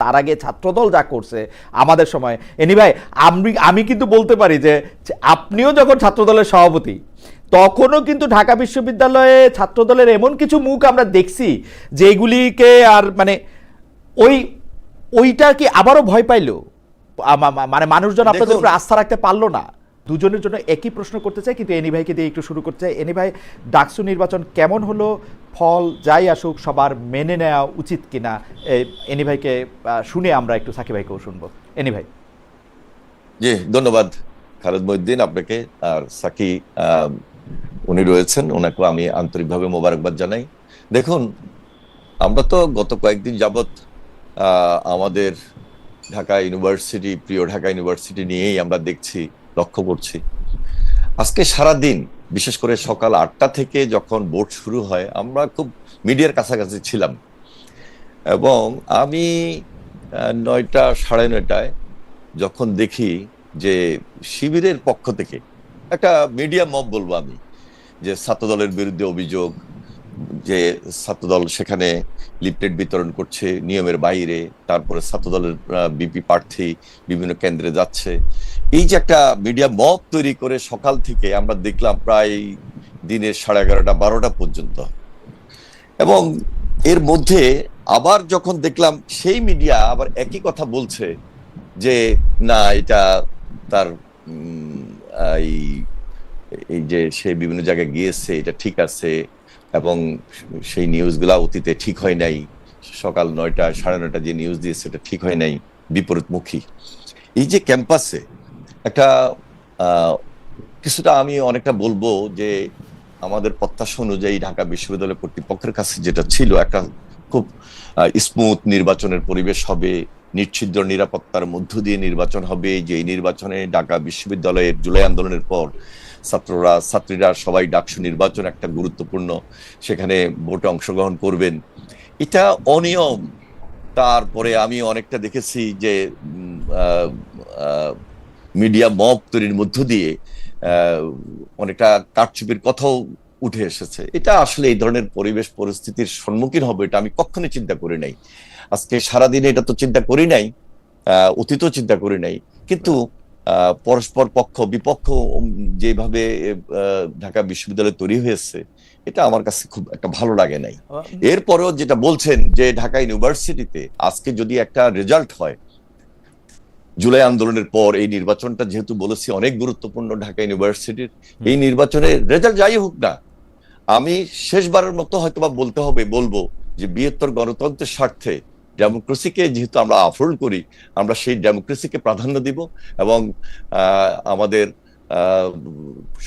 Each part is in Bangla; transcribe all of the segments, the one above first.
তার আগে ছাত্রদল যা করছে আমাদের সময়। এনি ভাই আমি আমি কিন্তু বলতে পারি যে আপনিও যখন ছাত্রদলের সভাপতি তখনও কিন্তু ঢাকা বিশ্ববিদ্যালয়ে ছাত্রদলের এমন কিছু মুখ আমরা দেখছি যেগুলিকে আর মানে ওই ওইটা কি আবারও ভয় পাইলো? মানে মানুষজন আপনাদের উপরে আস্থা রাখতে পারল না। দুজনের জন্য একই প্রশ্ন করতে চাই কিন্তু এনি ভাইকে দিয়ে একটু শুরু করতে চাই। এনি ভাই ডাকসু নির্বাচন কেমন হলো? ফল যাই আসুক, সবার মেনে নেওয়া উচিত কিনা এনি ভাইকে শুনে আমরা একটু সাকিব ভাইকেও শুনব। এনি ভাই। জি, ধন্যবাদ খালেদ মহিউদ্দিন আপনাকে, আর সাকি উনি রয়েছেন, ওনাকেও আমি আন্তরিকভাবে মোবারকবাদ জানাই। দেখুন, আমরা তো গত কয়েকদিন যাবৎ আমাদের ঢাকা ইউনিভার্সিটি, প্রিয় ঢাকা ইউনিভার্সিটি নিয়েই আমরা দেখছি, লক্ষ্য করছি। আজকে সারা দিন বিশেষ করে সকাল আটটা থেকে যখন ভোট শুরু হয়, আমরা খুব মিডিয়ার কাছাকাছি ছিলাম। এবং আমি নয়টা সাড়ে নয়টায় যখন দেখি যে শিবিরের পক্ষ থেকে একটা মিডিয়া মব বলব আমি, যে ছাত্রদলের বিরুদ্ধে অভিযোগ যে ছাত্রদল সেখানে লিফলেট বিতরণ করছে, নিয়মের বাইরে, তারপরে ছাত্রদলের বিপি প্রার্থী বিভিন্ন কেন্দ্রে যাচ্ছে। এই যে একটা মিডিয়া মব তৈরি করে সকাল থেকে আমরা দেখলাম প্রায় দিনের সাড়ে এগারোটা, বারোটা পর্যন্ত। এবং এর মধ্যে আবার যখন দেখলাম সেই মিডিয়া আবার একই কথা বলছে যে, না, এটা তার এই এই যে সে বিভিন্ন জায়গায় গিয়েছে, এটা ঠিক আছে এবং সেই নিউজগুলা অতীতে ঠিক হয় নাই। সকাল নয়টা, সাড়ে নয়টা যে নিউজ দিয়েছে, সেটা ঠিক হয় নাই বিপরীতমুখী। এই যে ক্যাম্পাসে একটা কিছুটা আমি অনেকটা বলব যে আমাদের প্রত্যাশা অনুযায়ী ঢাকা বিশ্ববিদ্যালয় কর্তৃপক্ষের কাছে যেটা ছিল একটা খুব স্মুথ নির্বাচনের পরিবেশ হবে, নিশ্চিদ্র নিরাপত্তার মধ্য দিয়ে নির্বাচন হবে। যে নির্বাচনে ঢাকা বিশ্ববিদ্যালয়ের জুলাই আন্দোলনের পর ছাত্ররা, ছাত্রীরা সবাই ডাকসু নির্বাচন একটা গুরুত্বপূর্ণ, সেখানে ভোটে অংশগ্রহণ করবেন। এটা অনিয়ম। তারপরে আমি অনেকটা দেখেছি যে মিডিয়া মব তৈরির মধ্য দিয়ে অনেকটা কারচুপির কথাও উঠে এসেছে। এটা আসলে এই ধরনের পরিবেশ পরিস্থিতির সম্মুখীন হবে, এটা আমি কখনোই চিন্তা করি নাই। আজকে সারাদিনে এটা তো চিন্তা করি নাই অতীতও চিন্তা করি নাই। কিন্তু পরস্পর পক্ষ বিপক্ষ যেভাবে ঢাকা বিশ্ববিদ্যালয় তৈরি হয়েছে এটা আমার কাছে খুব একটা ভালো লাগে নাই। এরপরেও যেটা বলছেন যে ঢাকা ইউনিভার্সিটিতে আজকে যদি একটা রেজাল্ট হয় জুলাই আন্দোলনের পর এই নির্বাচনটা যেহেতু বলেছি অনেক গুরুত্বপূর্ণ ঢাকা ইউনিভার্সিটির এই নির্বাচনের রেজাল্ট যাই হোক না আমি শেষবারের মতো হয়তোবা বলতে হবে বলব যে বৃহত্তর গণতন্ত্রের স্বার্থে ডেমোক্রেসিকে যেহেতু আমরা আফোল্ড করি, আমরা সেই ডেমোক্রেসিকে প্রাধান্য দিব এবং আমাদের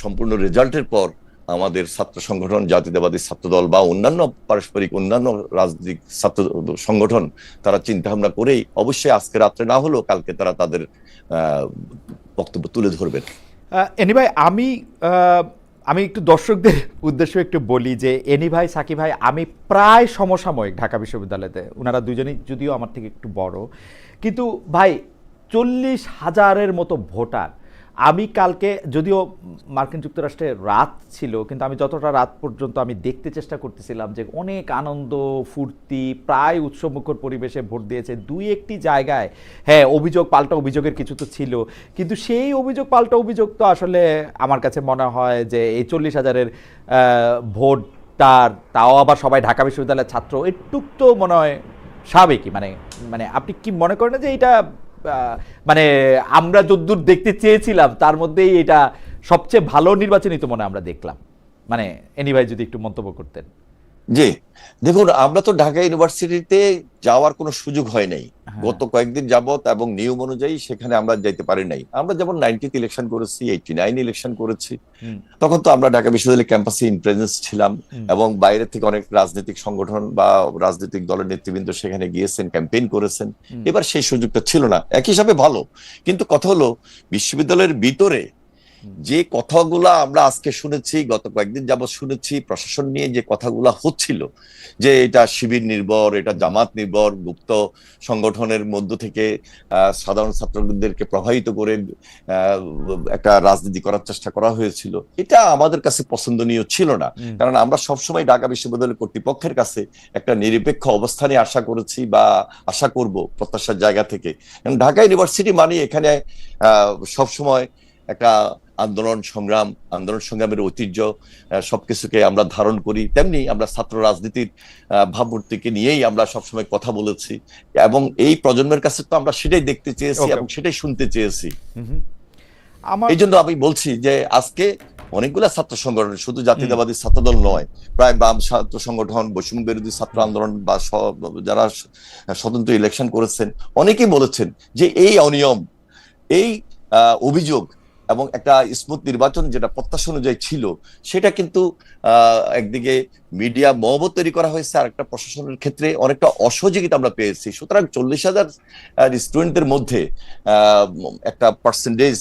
সম্পূর্ণ রেজাল্টের পর আমাদের ছাত্র সংগঠন, জাতীয়তাবাদী ছাত্রদল বা অন্যান্য পারস্পরিক, অন্যান্য রাজনৈতিক ছাত্র সংগঠন তারা চিন্তা ভাবনা করেই অবশ্যই আজকে রাত্রে না হলেও কালকে তারা তাদের বক্তব্য তুলে ধরবেন। এনি ভাই আমি আমি একটু দর্শকদের উদ্দেশ্যে একটু বলি যে এনি ভাই সাকি ভাই, আমি প্রায় সমসাময়িক ঢাকা বিশ্ববিদ্যালয়তে ওনারা দুজনেই যদিও আমার থেকে একটু বড়। কিন্তু ভাই, চল্লিশ হাজারের মতো ভোটার আমি কালকে, যদিও মার্কিন যুক্তরাষ্ট্রে রাত ছিল, কিন্তু আমি যতটা রাত পর্যন্ত আমি দেখতে চেষ্টা করতেছিলাম যে অনেক আনন্দ, ফুর্তি, প্রায় উৎসবমুখর পরিবেশে ভোট দিয়েছে, দুই একটি জায়গায়। হ্যাঁ অভিযোগ, পাল্টা অভিযোগের কিছু তো ছিল, কিন্তু সেই অভিযোগ, পাল্টা অভিযোগ তো আসলে আমার কাছে মনে হয় যে এই চল্লিশ হাজারের ভোটটার তাও আবার সবাই ঢাকা বিশ্ববিদ্যালয়ের ছাত্র একটুক তো মনে হয় স্বাভাবিকই। মানে মানে আপনি কি মনে করেন যে এটা মানে আমরা যদ্দূর দেখতে চেয়েছিলাম, তার মধ্যেই এটা সবচেয়ে ভালো নির্বাচনী তো মনে আমরা দেখলাম। মানে এনি ভাই যদি একটু মন্তব্য করতেন। জি। দেখুন আমরা তো ঢাকা ইউনিভার্সিটিতে যাওয়ার কোনো সুযোগ হয় নাই। হ্যাঁ। গত কয়েকদিন যাবত এবং নিয়ম অনুযায়ী সেখানে আমরা যাইতে পারি নাই। আমরা যেমন নাইনটিতে ইলেকশন করেছি এইটি নাইন ইলেকশন করেছি তখন তো আমরা ঢাকা বিশ্ববিদ্যালয় ক্যাম্পাসে ইন প্রেজেন্স ছিলাম এবং বাইরে থেকে অনেক রাজনৈতিক সংগঠন বা রাজনৈতিক দলের নেতৃবৃন্দ সেখানে গিয়েছেন ক্যাম্পেইন করেছেন। এবার সেই সুযোগটা ছিল না। এক হিসাবে ভালো। কিন্তু কথা হলো বিশ্ববিদ্যালয়ের ভিতরে যে কথাগুলো আমরা আজকে শুনেছি গত কয়েকদিন যাবত শুনেছি প্রশাসন নিয়ে যে কথাগুলো হচ্ছিল যে এটা শিবির নির্ভর এটা জামাত নির্ভর গুপ্ত সংগঠনের মধ্য থেকে সাধারণ ছাত্রদেরকে প্রভাবিত করে একটা রাজনীতি করার চেষ্টা করা হয়েছিল। এটা আমাদের কাছে পছন্দনীয় ছিল না। কারণ আমরা সবসময় ঢাকা বিশ্ববিদ্যালয় কর্তৃপক্ষের কাছে একটা নিরপেক্ষ অবস্থানে আশা করেছি বা আশা করব প্রত্যাশার জায়গা থেকে। কারণ ঢাকা ইউনিভার্সিটি মানে এখানে আহ, সবসময় একটা আন্দোলন সংগ্রাম আন্দোলন সংগ্রামের ঐতিহ্য সবকিছুকে আমরা ধারণ করি। তেমনি আমরা ছাত্র রাজনীতির ভাবমূর্তিকে নিয়েই আমরা সবসময় কথা বলেছি এবং এই প্রজন্মের কাছে তো আমরা সেটাই দেখতে চেয়েছি এবং সেটাই শুনতে চেয়েছি। এই জন্য আমি বলছি যে আজকে অনেকগুলা ছাত্র সংগঠন শুধু জাতীয়তাবাদী ছাত্রদল নয় প্রায় বাম ছাত্র সংগঠন বৈষম্য বিরোধী ছাত্র আন্দোলন বা যারা স্বতন্ত্র ইলেকশন করেছেন অনেকেই বলেছেন যে এই অনিয়ম এই অভিযোগ এবং একটা স্মুথ নির্বাচন যেটা প্রত্যাশা অনুযায়ী ছিল, সেটা কিন্তু একদিকে মিডিয়া মহবত তৈরি করা হয়েছে, আর একটা প্রশাসনের ক্ষেত্রে অনেকটা অসহযোগিতা আমরা পেয়েছি। সুতরাং চল্লিশ হাজার স্টুডেন্টদের মধ্যে একটা পার্সেন্টেজ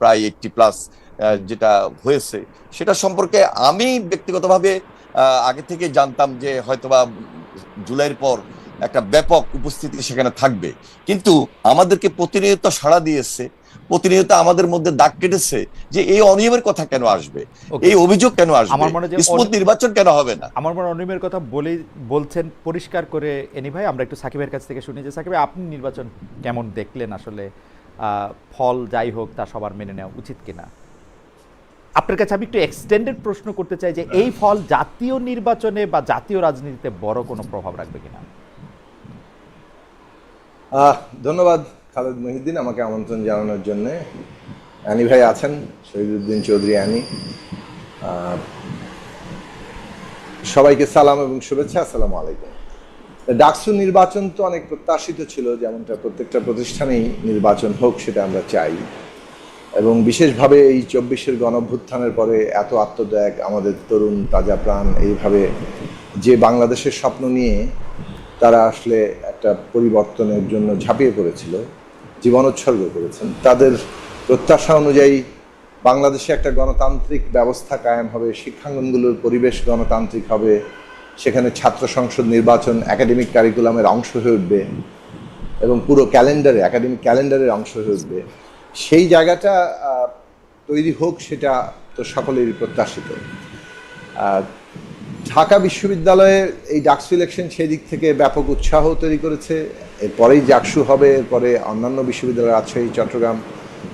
প্রায় এইটটি প্লাস যেটা হয়েছে, সেটা সম্পর্কে আমি ব্যক্তিগতভাবে আগে থেকে জানতাম যে হয়তোবা জুলাইয়ের পর একটা ব্যাপক উপস্থিতি সেখানে থাকবে। কিন্তু আমাদেরকে প্রতিনিয়ত সাড়া দিয়েছে প্রতিনিয়ত আমাদের মধ্যে দাগ কেটেছে যে এই অনিয়মের কথা কেন আসবে? এই অভিযোগ কেন আসবে? আমার মনে স্মুথ নির্বাচন কেন হবে না? আমার মনে অনিমের কথা বলে বলছেন পরিষ্কার করে এনি ভাই আমরা একটু সাকিবের কাছ থেকে শুনি যে সাকিব আপনি নির্বাচন কেমন দেখলেন আসলে? আহ, ফল যাই হোক তা সবার মেনে নেওয়া উচিত কিনা? আপনার কাছে আমি একটু এক্সটেন্ডেড প্রশ্ন করতে চাই যে এই ফল জাতীয় নির্বাচনে বা জাতীয় রাজনীতিতে বড় কোনো প্রভাব রাখবে কিনা? আহ, ধন্যবাদ। খালেদ মহিউদ্দিন আমাকে আমন্ত্রণ জানানোর জন্য। অ্যানি ভাই আছেন, শহীদুদ্দিন চৌধুরী, অ্যানি। সবাইকে সালাম এবং শুভেচ্ছা, আসসালামু আলাইকুম। ডাকসু নির্বাচন তো অনেক প্রত্যাশিত ছিল, যেমনটা প্রত্যেকটা প্রতিষ্ঠানেই নির্বাচন হোক সেটা আমরা চাই। এবং বিশেষভাবে এই চব্বিশের গণভ্যুত্থানের পরে এত আত্মত্যাগ, আমাদের তরুণ, তাজা প্রাণ, এইভাবে যে বাংলাদেশের স্বপ্ন নিয়ে তারা আসলে একটা পরিবর্তনের জন্য ঝাঁপিয়ে পড়েছিল। জীবন উৎসর্গ করেছেন। তাদের প্রত্যাশা অনুযায়ী বাংলাদেশে একটা গণতান্ত্রিক ব্যবস্থা কায়েম হবে, শিক্ষাঙ্গনগুলোর পরিবেশ গণতান্ত্রিক হবে, সেখানে ছাত্র সংসদ নির্বাচন একাডেমিক কারিকুলামের অংশ হয়ে উঠবে এবং পুরো ক্যালেন্ডারে একাডেমিক ক্যালেন্ডারের অংশ হয়ে উঠবে। সেই জায়গাটা তৈরি হোক সেটা তো সকলেরই প্রত্যাশিত। ঢাকা বিশ্ববিদ্যালয়ের এই ডাকসু ইলেকশন সেই দিক থেকে ব্যাপক উৎসাহ তৈরি করেছে। এরপরেই জাকসু হবে এরপরে অন্যান্য বিশ্ববিদ্যালয় এই চট্টগ্রাম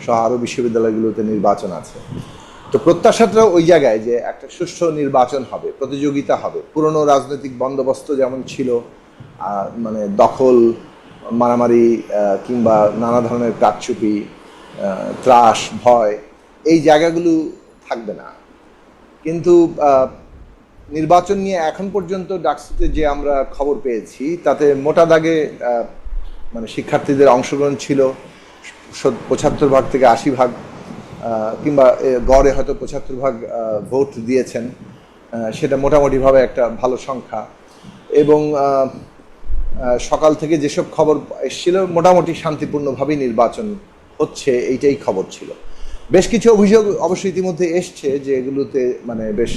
সহ আরও বিশ্ববিদ্যালয়গুলোতে নির্বাচন আছে। তো প্রত্যাশাটা ওই জায়গায় যে একটা সুষ্ঠু নির্বাচন হবে প্রতিযোগিতা হবে পুরনো রাজনৈতিক বন্দোবস্ত যেমন ছিল মানে দখল মারামারি কিংবা নানা ধরনের কারচুপি আহ, ত্রাস ভয় এই জায়গাগুলো থাকবে না। কিন্তু নির্বাচন নিয়ে এখন পর্যন্ত ডাকসুতে যে আমরা খবর পেয়েছি, তাতে মোটা দাগে মানে শিক্ষার্থীদের অংশগ্রহণ ছিল পঁচাত্তর ভাগ থেকে আশি ভাগ কিংবা গড়ে হয়তো পঁচাত্তর ভাগ ভোট দিয়েছেন সেটা মোটামুটিভাবে একটা ভালো সংখ্যা। এবং সকাল থেকে যেসব খবর এসেছিল, মোটামুটি শান্তিপূর্ণভাবেই নির্বাচন হচ্ছে, এইটাই খবর ছিল। বেশ কিছু অভিযোগ অবশ্য ইতিমধ্যে এসছে যে এগুলোতে মানে বেশ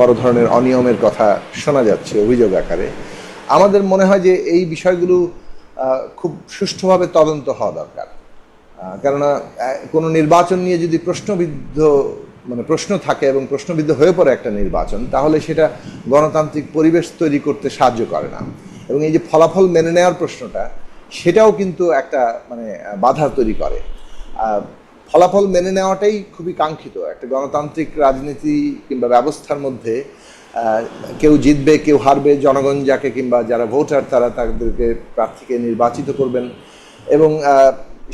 বড় ধরনের অনিয়মের কথা শোনা যাচ্ছে অভিযোগ আকারে। আমাদের মনে হয় যে এই বিষয়গুলো খুব সুষ্ঠুভাবে তদন্ত হওয়া দরকার। কেননা কোনো নির্বাচন নিয়ে যদি প্রশ্নবিদ্ধ মানে প্রশ্ন থাকে এবং প্রশ্নবিদ্ধ হয়ে পড়ে একটা নির্বাচন, তাহলে সেটা গণতান্ত্রিক পরিবেশ তৈরি করতে সাহায্য করে না। এবং এই যে ফলাফল মেনে নেওয়ার প্রশ্নটা, সেটাও কিন্তু একটা মানে বাধা তৈরি করে। ফলাফল মেনে নেওয়াটাই খুবই কাঙ্ক্ষিত। একটা গণতান্ত্রিক রাজনীতি কিংবা ব্যবস্থার মধ্যে কেউ জিতবে, কেউ হারবে, জনগণ যাকে কিংবা যারা ভোটার তারা তাদেরকে প্রার্থীকে নির্বাচিত করবেন এবং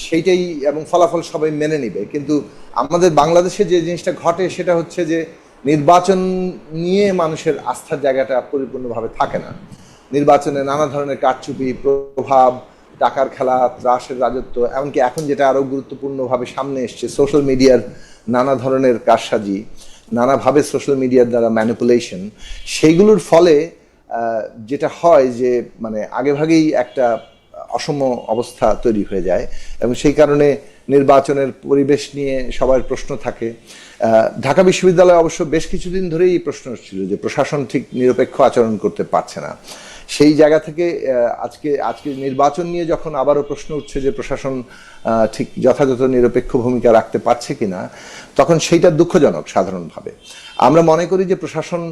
সেইটাই এবং ফলাফল সবাই মেনে নিবে। কিন্তু আমাদের বাংলাদেশে যে জিনিসটা ঘটে সেটা হচ্ছে যে নির্বাচন নিয়ে মানুষের আস্থার জায়গাটা পরিপূর্ণভাবে থাকে না। নির্বাচনে নানা ধরনের কারচুপি, প্রভাব টাকার খেলা, ত্রাসের রাজত্ব, এমনকি এখন যেটা আরও গুরুত্বপূর্ণভাবে সামনে এসছে সোশ্যাল মিডিয়ার নানা ধরনের কারসাজি, নানাভাবে সোশ্যাল মিডিয়ার দ্বারা ম্যানিপুলেশন সেইগুলোর ফলে যেটা হয় যে মানে আগেভাগেই একটা অসম অবস্থা তৈরি হয়ে যায় এবং সেই কারণে নির্বাচনের পরিবেশ নিয়ে সবার প্রশ্ন থাকে। ঢাকা বিশ্ববিদ্যালয়ে অবশ্য বেশ কিছুদিন ধরেই এই প্রশ্ন ছিল যে, প্রশাসন ঠিক নিরপেক্ষ আচরণ করতে পারছে না। সেই জায়গা থেকে আজকে আজকে নির্বাচন নিয়ে যখন আবারও প্রশ্ন উঠছে যে প্রশাসন ঠিক যথাযথ নিরপেক্ষ ভূমিকা রাখতে পারছে কিনা, তখন সেইটা দুঃখজনক সাধারণভাবে। আমরা মনে করি যে প্রশাসন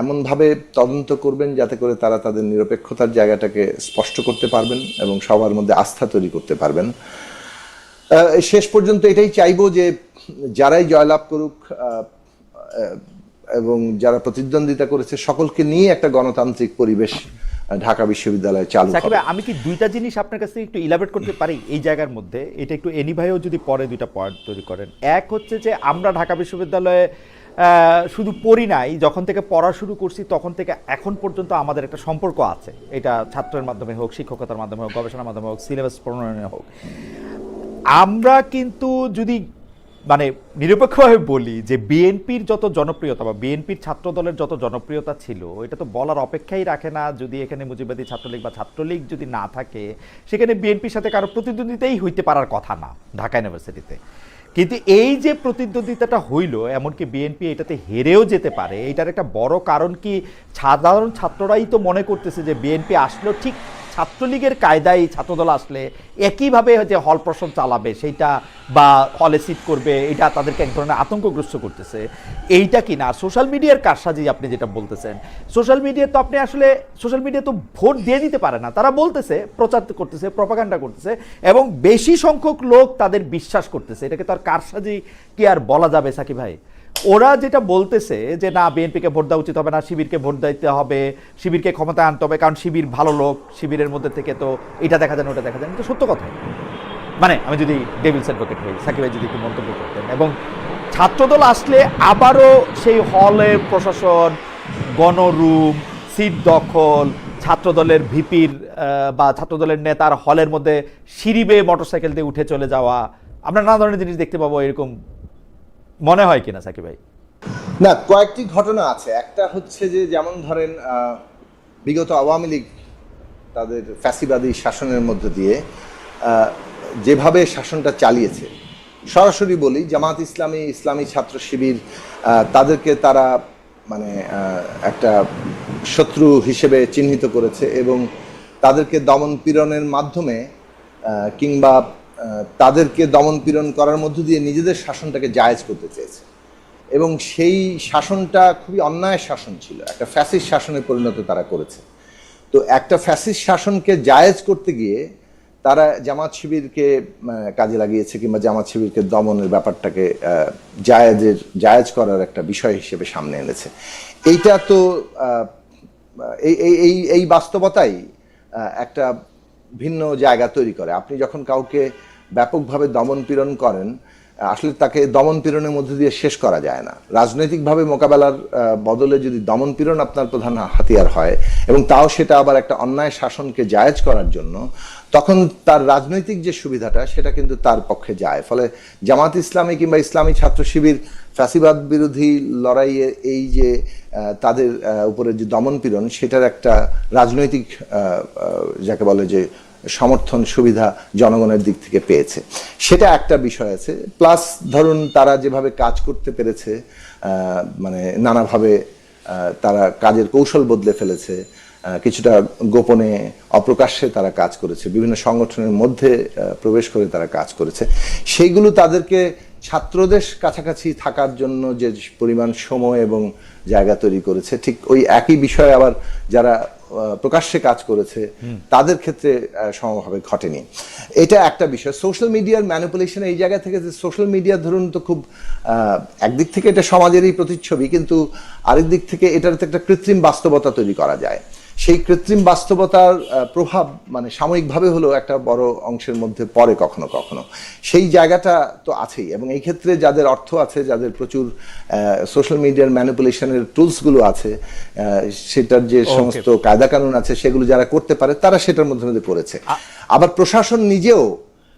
এমনভাবে তদন্ত করবেন যাতে করে তারা তাদের নিরপেক্ষতার জায়গাটাকে স্পষ্ট করতে পারবেন এবং সবার মধ্যে আস্থা তৈরি করতে পারবেন। শেষ পর্যন্ত এটাই চাইব যে যারাই জয়লাভ করুক এবং যারা প্রতিদ্বন্দ্বিতা করেছে সকলকে নিয়ে একটা গণতান্ত্রিক পরিবেশ ঢাকা বিশ্ববিদ্যালয়ে চালু সাকিব আমি কি দুইটা জিনিস আপনার কাছে একটু ইলাবরেট করতে পারি এই জায়গার মধ্যে? এটা একটু এনি ভাইও যদি পরে দুইটা পয়েন্ট তৈরি করেন। এক হচ্ছে যে আমরা ঢাকা বিশ্ববিদ্যালয়ে শুধু পড়ি নাই যখন থেকে পড়া শুরু করছি তখন থেকে এখন পর্যন্ত আমাদের একটা সম্পর্ক আছে। এটা ছাত্রের মাধ্যমে হোক শিক্ষকতার মাধ্যমে হোক গবেষণার মাধ্যমে হোক সিলেবাস প্রণয়নে হোক। আমরা কিন্তু যদি মানে নিরপেক্ষভাবে বলি যে বিএনপির যত জনপ্রিয়তা বা বিএনপির ছাত্র দলের যত জনপ্রিয়তা ছিল, এটা তো বলার অপেক্ষাই রাখে না যদি এখানে মুজিবাদী ছাত্রলীগ বা ছাত্রলীগ যদি না থাকে, সেখানে বিএনপির সাথে কারও প্রতিদ্বন্দ্বিতাই হইতে পারার কথা না ঢাকা ইউনিভার্সিটিতে। কিন্তু এই যে প্রতিদ্বন্দ্বিতাটা হইল, এমনকি বিএনপি এটাতে হেরেও যেতে পারে, এটার একটা বড় কারণ কি সাধারণ ছাত্ররাই তো মনে করতেছে যে বিএনপি আসলেও ঠিক ছাত্রলীগের কায়দায় ছাত্রদল আসলে একইভাবে যে হল প্রশ্ন চালাবে, সেইটা বা হলে সিট করবে, এটা তাদেরকে এক ধরনের আতঙ্কগ্রস্ত করতেছে। এইটা কি না? সোশ্যাল মিডিয়ার কারসাজি আপনি যেটা বলতেছেন সোশ্যাল মিডিয়া তো আপনি আসলে সোশ্যাল মিডিয়া তো ভোট দিয়ে দিতে পারে না। তারা বলতেছে, প্রচার করতেছে প্রপাগান্ডা করতেছে, এবং বেশি সংখ্যক লোক তাদের বিশ্বাস করতেছে। এটাকে তো আর কারসাজি কি আর বলা যাবে সাকি ভাই? ওরা যেটা বলতেছে যে, না, বিএনপিকে ভোট দেওয়া উচিত হবে না, শিবিরকে ভোট দিতে হবে, শিবিরকে ক্ষমতায় আনতে হবে, কারণ শিবির ভালো লোক, শিবিরের মধ্যে থেকে তো এটা দেখা যায় ওটা দেখা যায় সত্য কথা। মানে আমি যদি ডেভিলস অ্যাডভোকেট হই, সাকিব ভাই যদি একটু মন্তব্য করতেন, এবং ছাত্রদল আসলে আবারও সেই হলের প্রশাসন, গণরুম, সিট দখল, ছাত্রদলের ভিপির বা ছাত্রদলের নেতার হলের মধ্যে সিঁড়ি বেয়ে মোটরসাইকেল দিয়ে উঠে চলে যাওয়া, আমরা নানা ধরনের জিনিস দেখতে পাবো এরকম মনে হয় কিনা, সাকিব ভাই? না, কয়েকটি ঘটনা আছে। একটা হচ্ছে যে, যেমন ধরেন বিগত আওয়ামী লীগ তাদের ফ্যাসিবাদী শাসনের মধ্য দিয়ে যেভাবে শাসনটা চালিয়েছে, সরাসরি বলি, জামাত ইসলামী ইসলামী ছাত্র শিবির তাদেরকে তারা মানে একটা শত্রু হিসেবে চিহ্নিত করেছে এবং তাদেরকে দমন পীড়নের মাধ্যমে কিংবা তাদেরকে দমন পীড়ন করার মধ্য দিয়ে নিজেদের শাসনটাকে জায়েজ করতে চেয়েছে। এবং সেই শাসনটা খুবই অন্যায় শাসন ছিল। একটা ফ্যাসিস্ট শাসনে পরিণত তারা করেছে। তো একটা ফ্যাসিস শাসনকে জায়েজ করতে গিয়ে তারা জামাত শিবিরকে কাজে লাগিয়েছে কিংবা জামাত শিবিরকে দমনের ব্যাপারটাকে জায়েজের, জায়েজ করার একটা বিষয় হিসেবে সামনে এনেছে। এইটা তো এই এই এই বাস্তবতাই একটা ভিন্ন জায়গা তৈরি করে। আপনি যখন কাউকে ব্যাপকভাবে দমন পীড়ন করেন আসলে তাকে দমন পীড়নের মধ্যে দিয়ে শেষ করা যায় না। রাজনৈতিকভাবে মোকাবেলার বদলে যদি দমন পীড়ন আপনার প্রধান হাতিয়ার হয়, এবং তাও সেটা আবার একটা অন্যায় শাসনকে জায়েজ করার জন্য, তখন তার রাজনৈতিক যে সুবিধাটা, সেটা কিন্তু তার পক্ষে যায়। ফলে জামাত ইসলামী কিংবা ইসলামী ছাত্র শিবির ফ্যাসিবাদ বিরোধী লড়াইয়ে এই যে তাদের উপরে যে দমন পীড়ন, সেটার একটা রাজনৈতিক যাকে বলে যে সমর্থন, সুবিধা জনগণের দিক থেকে পেয়েছে। সেটা একটা বিষয় আছে। প্লাস ধরুন তারা যেভাবে কাজ করতে পেরেছে মানে নানাভাবে তারা কাজের কৌশল বদলে ফেলেছে কিছুটা গোপনে, অপ্রকাশ্যে তারা কাজ করেছে। বিভিন্ন সংগঠনের মধ্যে প্রবেশ করে তারা কাজ করেছে। সেইগুলো তাদেরকে ছাত্রদের কাছাকাছি থাকার জন্য যে পরিমাণ সময় এবং জায়গা তৈরি করেছে, ঠিক ওই একই বিষয়ে আবার যারা প্রকাশ্যে কাজ করেছে তাদের ক্ষেত্রে সমভাবে ঘটেনি। এটা একটা বিষয়। সোশ্যাল মিডিয়ার ম্যানিপুলেশন এই জায়গা থেকে যে সোশ্যাল মিডিয়া ধরুন তো খুব আহ, একদিক থেকে এটা সমাজেরই প্রতিচ্ছবি কিন্তু আরেক দিক থেকে এটার একটা কৃত্রিম বাস্তবতা তৈরি করা যায়। সেই কৃত্রিম বাস্তবতার প্রভাব মানে সাময়িকভাবে হলেও একটা বড় অংশের মধ্যে পড়ে কখনো কখনো। সেই জায়গাটা তো আছেই এবং এই ক্ষেত্রে যাদের অর্থ আছে যাদের প্রচুর সোশ্যাল মিডিয়ার ম্যানিপুলেশনের টুলসগুলো আছে সেটার যে সমস্ত কায়দা কানুন আছে সেগুলো যারা করতে পারে তারা সেটার মধ্যে মধ্যে করেছে আবার প্রশাসন নিজেও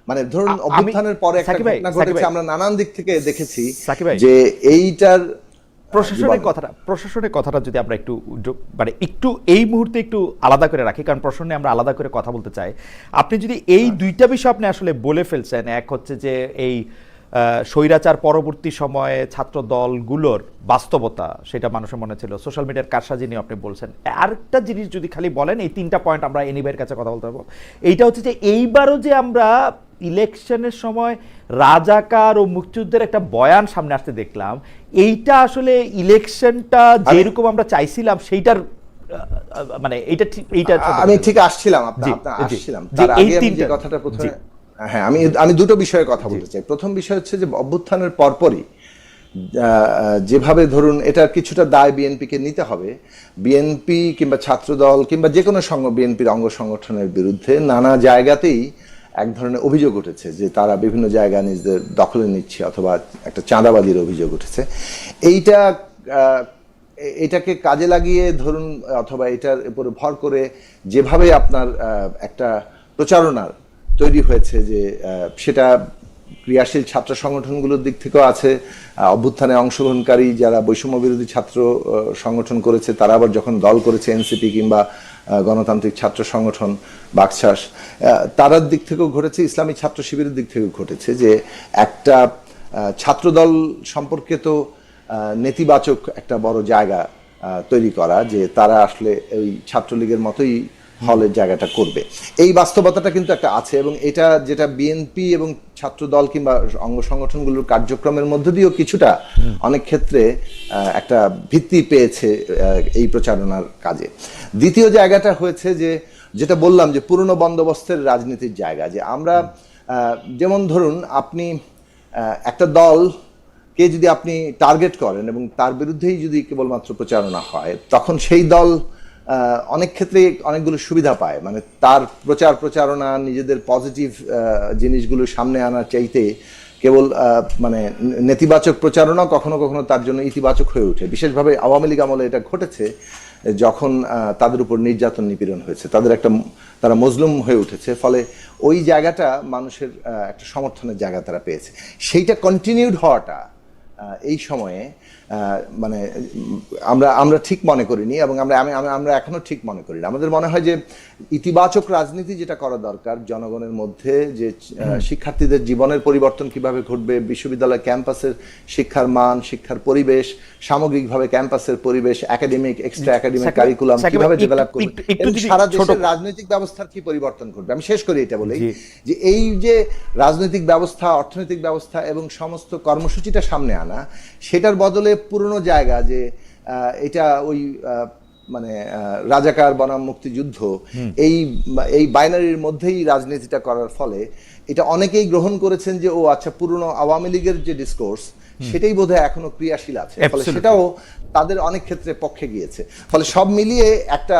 মানে ধরুন অভ্যুত্থানের পরে একটা ঘটনা ঘটেছে আমরা নানান দিক থেকে দেখেছি যে এইটার প্রশাসনের কথাটা প্রশাসনের কথাটা যদি আমরা একটু মানে একটু এই মুহূর্তে একটু আলাদা করে রাখি কারণ প্রশ্নে আমরা আলাদা করে কথা বলতে চাই। আপনি যদি এই দুইটা বিষয় আপনি আসলে বলে ফেলছেন এক হচ্ছে যে এই স্বৈরাচার পরবর্তী সময়ে ছাত্র দলগুলোর বাস্তবতা সেটা মানুষের মনে ছিল সোশ্যাল মিডিয়ার কারসাজি নিয়ে আপনি বলছেন আরেকটা জিনিস যদি খালি বলেন এই তিনটা পয়েন্ট আমরা এনিভাইয়ের কাছে কথা বলতে পারব এইটা হচ্ছে যে এইবারও যে আমরা ইলেকশনের সময় রাজাকার ও মুক্তিযুদ্ধের একটা বয়ান সামনে আসতে দেখলাম এইটা আসলে ইলেকশনটা যেরকম আমরা চাইছিলাম সেইটার মানে এইটা ঠিক এইটা আমি ঠিক আসছিলাম। আসছিলাম তার আগে আমি যে কথাটা প্রথমে। হ্যাঁ আমি আমি দুটো বিষয়ে কথা বলতে চাই। প্রথম বিষয় হচ্ছে যে অভ্যুত্থানের পরপরই যেভাবে ধরুন এটার কিছুটা দায় বিএনপিকে নিতে হবে বিএনপি কিংবা ছাত্রদল কিংবা যে কোনো সঙ্গ বিএনপির অঙ্গ সংগঠনের বিরুদ্ধে নানা জায়গাতেই এক ধরনের অভিযোগ উঠেছে যে তারা বিভিন্ন জায়গা নিজেদের দখলে নিচ্ছে অথবা একটা চাঁদাবাজির অভিযোগ উঠেছে। এইটা এটাকে কাজে লাগিয়ে ধরুন অথবা এটার উপরে ভর করে যেভাবে আপনার একটা প্রচারণার তৈরি হয়েছে যে সেটা ক্রিয়াশীল ছাত্র সংগঠনগুলোর দিক থেকেও আছে। অভ্যুত্থানে অংশগ্রহণকারী যারা বৈষম্য বিরোধী ছাত্র সংগঠন করেছে, তারা আবার যখন দল করেছে, এনসিপি কিংবা গণতান্ত্রিক ছাত্র সংগঠন বাকশাস তারার দিক থেকেও ঘটেছে, ইসলামী ছাত্র শিবিরের দিক থেকেও ঘটেছে যে, একটা ছাত্রদল সম্পর্কে তো নেতিবাচক একটা বড় জায়গা তৈরি করা যে, তারা আসলে ওই ছাত্রলীগের মতোই হলের জায়গাটা করবে। এই বাস্তবতাটা কিন্তু একটা আছে এবং এটা যেটা বিএনপি এবং ছাত্রদল কিংবা অঙ্গ সংগঠনগুলোর কার্যক্রমের মধ্য দিয়েও কিছুটা অনেক ক্ষেত্রে একটা ভিত্তি পেয়েছে এই প্রচারণার কাজে। দ্বিতীয় জায়গাটা হয়েছে যে যেটা বললাম যে পুরনো বন্দোবস্তের রাজনীতির জায়গা যে আমরা যেমন ধরুন আপনি একটা দল কে যদি আপনি টার্গেট করেন এবং তার বিরুদ্ধেই যদি কেবলমাত্র প্রচারণা হয় তখন সেই দল অনেক ক্ষেত্রে অনেকগুলো সুবিধা পায়। মানে তার প্রচার প্রচারণা, নিজেদের পজিটিভ জিনিসগুলো সামনে আনার চাইতে কেবল মানে নেতিবাচক প্রচারণা কখনো কখনো তার জন্য ইতিবাচক হয়ে ওঠে। বিশেষভাবে আওয়ামী লীগ আমলে এটা ঘটেছে যখন তাদের উপর নির্যাতন নিপীড়ন হয়েছে। তাদের একটা তারা মজলুম হয়ে উঠেছে। ফলে ওই জায়গাটা মানুষের একটা সমর্থনের জায়গা তারা পেয়েছে। সেইটা কন্টিনিউড হওয়াটা এই সময়ে মানে আমরা আমরা ঠিক মনে করিনি এবং আমরা আমি আমি- আমরা এখনও ঠিক মনে করি না। আমাদের মনে হয় যে ইতিবাচক রাজনীতি যেটা করা দরকার জনগণের মধ্যে যে শিক্ষার্থীদের জীবনের পরিবর্তন কীভাবে ঘটবে বিশ্ববিদ্যালয় ক্যাম্পাসের শিক্ষার মান শিক্ষার পরিবেশ সামগ্রিকভাবে ক্যাম্পাসের পরিবেশ একাডেমিক এক্সট্রা একাডেমিক কারিকুলাম কীভাবে ডেভেলপ করবে? সারা দেশের রাজনৈতিক ব্যবস্থার কি পরিবর্তন ঘটবে? আমি শেষ করি এটা বলি যে এই যে রাজনৈতিক ব্যবস্থা অর্থনৈতিক ব্যবস্থা এবং সমস্ত কর্মসূচিটা সামনে আনা সেটার বদলে পুরনো জায়গা যে এটা ওই মানে রাজাকার বনাম মুক্তিযুদ্ধ এই এই বাইনারির মধ্যেই রাজনীতিটা করার ফলে এটা অনেকেই গ্রহণ করেছেন যে ও আচ্ছা পুরনো আওয়ামী লীগের যে ডিসকোর্স সেটাই বোধহয় এখনও ক্রিয়াশীল আছে। ফলে সেটাও তাদের অনেক ক্ষেত্রে পক্ষে গিয়েছে। ফলে সব মিলিয়ে একটা